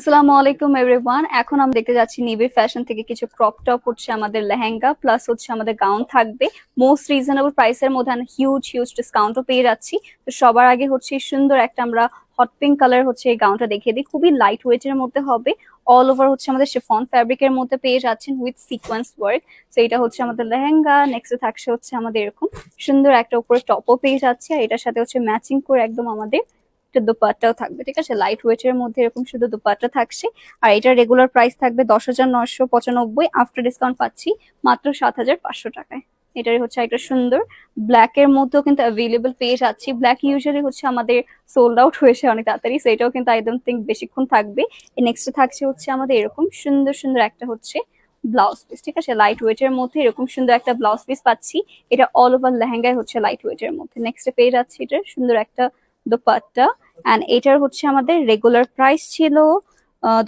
আসসালামু আলাইকুম এভরিওয়ান এখন আমরা দেখতে যাচ্ছি নিবিড় ফ্যাশন থেকে কিছু ক্রপ টপ হচ্ছে আমাদের লেহেঙ্গা প্লাস হচ্ছে আমাদের গাউন থাকবে। মোস্ট রিজনেবল প্রাইসের মধ্যে হিউজ হিউজ ডিসকাউন্টও পেয়ে যাচ্ছি। তো সবার আগে হচ্ছে সুন্দর একটা আমরা হট পিঙ্ক কালার হচ্ছে এই গাউনটা দেখিয়ে দিই। খুবই লাইট ওয়েটের মধ্যে হবে। অল ওভার হচ্ছে আমাদের শিফন ফ্যাব্রিকের মধ্যে পেয়ে যাচ্ছেন উইথ সিকোয়েন্স ওয়ার্ক তো এটা হচ্ছে আমাদের লেহেঙ্গা নেক্সট থাকছে হচ্ছে আমাদের এরকম সুন্দর একটা উপরে টপও পেয়ে যাচ্ছে। আর এটার সাথে হচ্ছে ম্যাচিং করে একদম আমাদের একটা দোপাট্টাও থাকবে, ঠিক আছে? লাইট ওয়েট এর মধ্যে এরকম শুধু দোপাট্টা থাকছে। আর এটা রেগুলার প্রাইস থাকবে দশ হাজার নশো পঁচানব্বই। আফটার ডিসকাউন্ট পাচ্ছি মাত্র সাত হাজার পাঁচশো টাকায়। এটাই হচ্ছে একটা সুন্দর। ব্ল্যাক এর মধ্যেও কিন্তু অ্যাভেলেবল পেয়ে যাচ্ছি। ব্ল্যাক ইউজুয়ালি হচ্ছে আমাদের সোল্ড আউট হয়েছে অনেক তাড়াতাড়ি সেটাও কিন্তু আই ডোন্ট থিঙ্ক বেশিক্ষণ থাকবে। নেক্সট থাকছে হচ্ছে আমাদের এরকম সুন্দর সুন্দর একটা হচ্ছে ব্লাউজ পিস ঠিক আছে? লাইট ওয়েট এর মধ্যে এরকম সুন্দর একটা ব্লাউজ পিস পাচ্ছি। এটা অল ওভার লেহেঙ্গায় হচ্ছে লাইট ওয়েট এর মধ্যে। নেক্সট পেয়ে যাচ্ছি এটা সুন্দর একটা দোপাট্টা অ্যান্ড এটার হচ্ছে আমাদের রেগুলার প্রাইস ছিল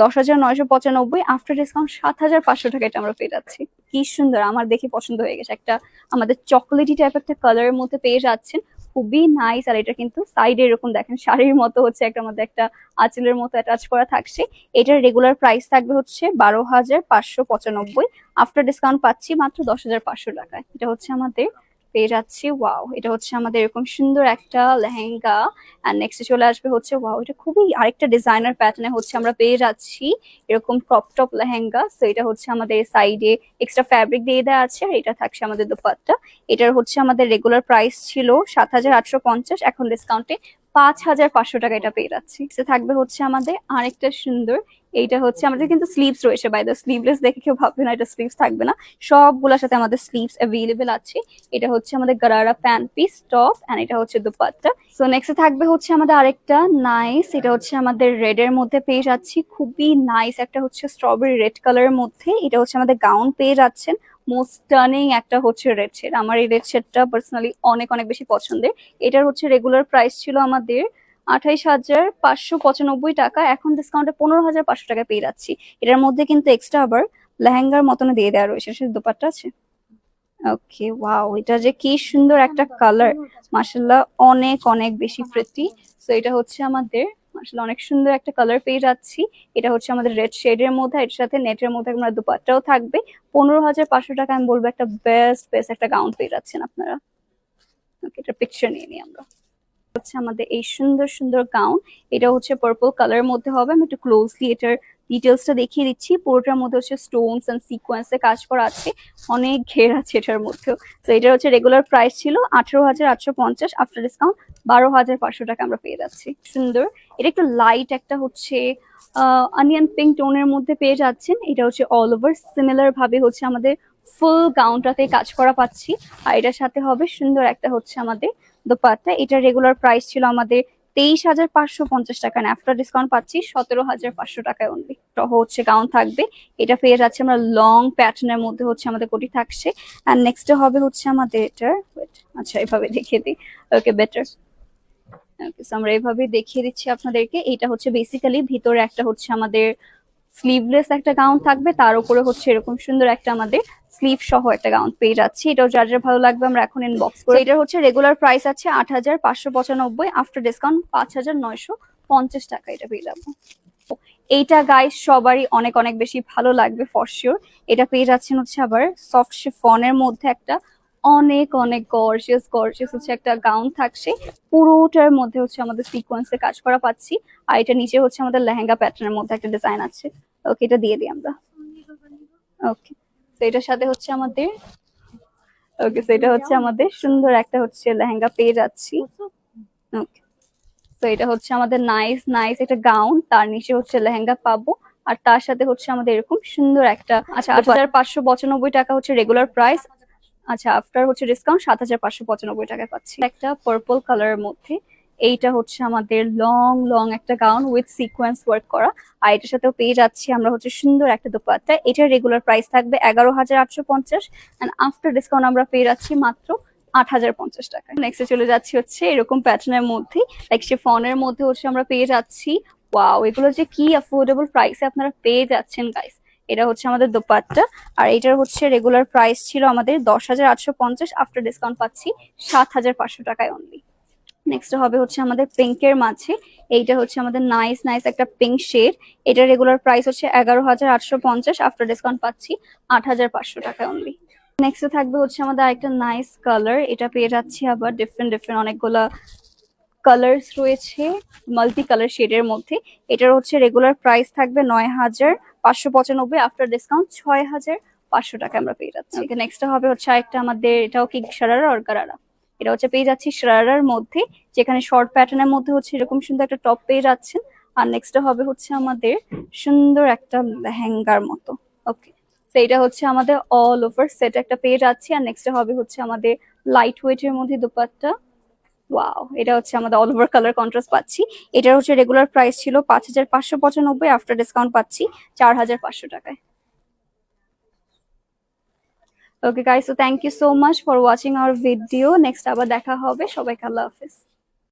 দশ হাজার নয়শো পঁচানব্বই আফটার ডিসকাউন্ট সাত হাজার পাঁচশো টাকা এটা আমরা পেয়ে যাচ্ছি। কি সুন্দর, আমার দেখে পছন্দ হয়ে গেছে। একটা আমাদের চকলেটি টাইপ একটা কালারের মধ্যে পেয়ে যাচ্ছেন। খুবই নাইস আর এটা কিন্তু সাইডে এরকম দেখেন, শাড়ির মতো হচ্ছে একটা আমাদের একটা আঁচলের মতো অ্যাটাচ করা থাকছে। এটার রেগুলার প্রাইস থাকবে হচ্ছে বারো হাজার পাঁচশো পঁচানব্বই। আফটার ডিসকাউন্ট পাচ্ছি মাত্র দশ হাজার পাঁচশো টাকায়। এটা হচ্ছে আমাদের পেয়ে যাচ্ছি, ওয়াও। এটা হচ্ছে আমাদের এরকম সুন্দর একটা লেহেঙ্গা। অ্যান্ড নেক্সটে চলে আসবে হচ্ছে, ওয়াও, এটা খুবই আরেকটা ডিজাইনার প্যাটার্নে হচ্ছে আমরা পেয়ে যাচ্ছি এরকম ক্রপ টপ লেহেঙ্গা। সো এটা হচ্ছে আমাদের সাইডে এক্সট্রা ফ্যাব্রিক দিয়ে দেওয়া আছে আর এটা থাকছে আমাদের দুপাট্টা। এটার হচ্ছে আমাদের রেগুলার প্রাইস ছিল সাত হাজার আটশো পঞ্চাশ। এখন ডিসকাউন্টে পাঁচ হাজার পাঁচশো টাকা এটা পেয়ে যাচ্ছি। থাকবে হচ্ছে আমাদের আরেকটা সুন্দর, এইটা হচ্ছে আমাদের কিন্তু স্লিভস রয়েছে বাই দ্য স্লিভলেস দেখে কেউ ভাববে না এটা স্লিভস থাকবে না। সবগুলোর সাথে আমাদের স্লিভস অ্যাভেলেবেল আছে। এটা হচ্ছে আমাদের gharara pant piece top and এটা হচ্ছে দুপাট্টা। সো নেক্সট থাকবে হচ্ছে আমাদের আরেকটা নাইস এটা হচ্ছে আমাদের রেড এর মধ্যে পেয়ে যাচ্ছি। খুবই নাইস একটা হচ্ছে স্ট্রবেরি রেড কালারের মধ্যে। এটা হচ্ছে আমাদের গাউন পেয়ে যাচ্ছেন। মোস্ট টার্নিং একটা হচ্ছে রেড শেড আমার এই রেড শেডটা পার্সোনালি অনেক অনেক বেশি পছন্দের। এটার হচ্ছে রেগুলার প্রাইস ছিল আমাদের আঠাইশ হাজার পাঁচশো পঁচানব্বই টাকা। এখন ডিসকাউন্টে পনেরো হাজার পাঁচশো টাকা পেয়ে যাচ্ছি। এটার মধ্যে কিন্তু এক্সট্রা আবার লেহেঙ্গার মতন দিয়ে দেওয়া রয়েছে। সে দোপাট্টা আছে। ওকে ওয়াও এটা যে কি সুন্দর একটা কালার মাসাল্লাহ অনেক অনেক বেশি প্রেটি সো এটা হচ্ছে আমাদের মাসাল্লাহ অনেক সুন্দর একটা কালার পেয়ে যাচ্ছি। এটা হচ্ছে আমাদের রেড শেডের মধ্যে, এর সাথে নেটের মধ্যে আমরা দুপাটটাও থাকবে। পনেরো হাজার পাঁচশো টাকা আমি বলব একটা বেস্ট বেস্ট একটা গাউন পেয়ে যাচ্ছেন আপনারা। ওকে এটা পিকচার নিয়ে নিই আমরা। হচ্ছে আমাদের এই সুন্দর সুন্দর গাউন এটা হচ্ছে পার্পল কালারের মধ্যে হবে। আমি একটু ক্লোজলি এটার ডিটেলসটা দেখিয়ে দিচ্ছি। পুরোটার মধ্যে হচ্ছে স্টোনস এন্ড সিকোয়েন্সে কাজ করা আছে। অনেক ঘের আছে এটার মধ্যেও। তো এটার হচ্ছে রেগুলার প্রাইস ছিল আঠারো হাজার আটশো পঞ্চাশ। আফটার ডিসকাউন্ট বারো হাজার পাঁচশো টাকা আমরা পেয়ে যাচ্ছি। সুন্দর। এটা একটু লাইট একটা হচ্ছে অনিয়ন পিঙ্ক টোনের মধ্যে পেয়ে যাচ্ছেন। এটা হচ্ছে অল ওভার সিমিলার ভাবে হচ্ছে আমাদের ফুল গাউনটাতে কাজ করা পাচ্ছি। আর এটার সাথে হবে সুন্দর একটা হচ্ছে আমাদের দোপাট্টা। এটা রেগুলার প্রাইস ছিল আমাদের তেইশ হাজার পাঁচশো পঞ্চাশ টাকা আফটার ডিসকাউন্ট পাচ্ছি সতেরো হাজার পাঁচশো টাকায় অনলি হচ্ছে গাউন থাকবে, এটা পেয়ে যাচ্ছে আমরা লং প্যাটার্নের মধ্যে হচ্ছে আমাদের কোটি থাকছে। আর নেক্সট হবে হচ্ছে আমাদের এটার আচ্ছা এভাবে দেখিয়ে দিই। ওকে বেটার আমরা এভাবে দেখিয়ে দিচ্ছি আপনাদেরকে। এটা হচ্ছে বেসিক্যালি ভিতরে একটা হচ্ছে আমাদের স্লিভলেস একটা গাউন থাকবে, তার উপরে হচ্ছে এরকম সুন্দর একটা আমাদের স্লিভ সহ একটা গাউন পেয়ে যাচ্ছি। এটাও যার যার ভালো লাগবে আমরা এখন ইনবক্স করে এটার হচ্ছে রেগুলার প্রাইস আছে আট হাজার পাঁচশো পঁচানব্বই আফটার ডিসকাউন্ট পাঁচ হাজার নয়শো পঞ্চাশ টাকা এটা পেয়ে যাব। এইটা গাইস সবারই অনেক অনেক বেশি ভালো লাগবে ফর এটা পেয়ে যাচ্ছেন হচ্ছে আবার সফট শিফনের মধ্যে একটা অনেক অনেক গর্জিয়াস গর্জিয়াস হচ্ছে একটা গাউন থাকছে। পুরোটার মধ্যে হচ্ছে আমাদের সিকোয়েন্সে কাজ করা পাচ্ছি। আর এটা নিচে হচ্ছে আমাদের লেহেঙ্গা প্যাটার্নের মধ্যে একটা ডিজাইন আছে। ওকে, এটা দিয়ে দিই আমরা। ওকে। তো এটার সাথে হচ্ছে আমাদের ওকে তো এটা হচ্ছে আমাদের সুন্দর একটা হচ্ছে লেহেঙ্গা পেয়ে যাচ্ছি। ওকে তো এটা হচ্ছে আমাদের নাইস নাইস একটা গাউন তার নিচে হচ্ছে লেহেঙ্গা পাবো আর তার সাথে হচ্ছে আমাদের এরকম সুন্দর একটা আচ্ছা আট হাজার পাঁচশো পঁচানব্বই টাকা হচ্ছে রেগুলার প্রাইস আচ্ছা আফটার হচ্ছে ডিসকাউন্ট সাত হাজার পাঁচশো পঁচানব্বই টাকা পাচ্ছি। একটা পার্পল কালারের মধ্যে। এইটা হচ্ছে আমাদের লং লং একটা গাউন উইথ সিকোয়েন্স ওয়ার্ক করা। আর এটার সাথেও পেয়ে যাচ্ছি আমরা হচ্ছে সুন্দর একটা দোপাট্টা। এটার রেগুলার প্রাইস থাকবে এগারো হাজার আটশো পঞ্চাশ অ্যান্ড আফটার ডিসকাউন্ট আমরা পেয়ে যাচ্ছি মাত্র আট হাজার পঞ্চাশ টাকা। নেক্সটে চলে যাচ্ছি হচ্ছে এরকম প্যাটার্নের মধ্যে। লাইক সে ফোনের মধ্যে হচ্ছে আমরা পেয়ে যাচ্ছি। ওয়াও এগুলো যে কি অ্যাফোর্ডেবল প্রাইসে আপনারা পেয়ে যাচ্ছেন গাইস এটা হচ্ছে আমাদের দোপাট্টা। আর এটার হচ্ছে রেগুলার প্রাইস ছিল আমাদের দশ হাজার আটশো পঞ্চাশ। আফটার ডিসকাউন্ট পাচ্ছি সাত হাজার পাঁচশো টাকায় অনলি নেক্সট হবে হচ্ছে আমাদের পিঙ্কের মাঝে। এইটা হচ্ছে আমাদের নাইস নাইস একটা পিঙ্ক শেড এটা রেগুলার প্রাইস হচ্ছে এগারো হাজার আটশো পঞ্চাশ। আফটার ডিসকাউন্ট পাচ্ছি আট হাজার পাঁচশো টাকা অনলি নেক্সট থাকবে হচ্ছে আমাদের আরেকটা নাইস কালার এটা পেয়ে যাচ্ছি আবার ডিফারেন্ট ডিফারেন্ট অনেকগুলা কালার্স রয়েছে মাল্টি কালার শেডের মধ্যে। এটার হচ্ছে রেগুলার প্রাইস থাকবে নয় হাজার পাঁচশো পঁচানব্বই। আফটার ডিসকাউন্ট ছয় হাজার পাঁচশো টাকা আমরা পেয়ে যাচ্ছি। নেক্সট হবে হচ্ছে আরেকটা আমাদের এটাও কি সারারা আর গারারা এটা হচ্ছে পেয়ে যাচ্ছি সারারার মধ্যে, যেখানে শর্ট প্যাটার্নের মধ্যে হচ্ছে এরকম সুন্দর একটা টপ পেয়ে যাচ্ছেন। আর নেক্সট হবে হচ্ছে আমাদের সুন্দর একটা লেহেঙ্গার মতো। ওকে তো হচ্ছে আমাদের অল ওভার সেট একটা পেয়ে যাচ্ছি। আর নেক্সট হবে হচ্ছে আমাদের লাইট ওয়েটের মধ্যে দুপাট্টা। ওয়াও এটা হচ্ছে আমাদের অল ওভার কালার কন্ট্রাস্ট পাচ্ছি। এটার হচ্ছে রেগুলার প্রাইস ছিল পাঁচ হাজার পাঁচশো পঁচানব্বই। আফটার ডিসকাউন্ট পাচ্ছি চার হাজার পাঁচশো টাকায়। Okay guys so thank you so much for watching our video next আবার দেখা হবে। সবাইকে আল্লাহ হাফিজ।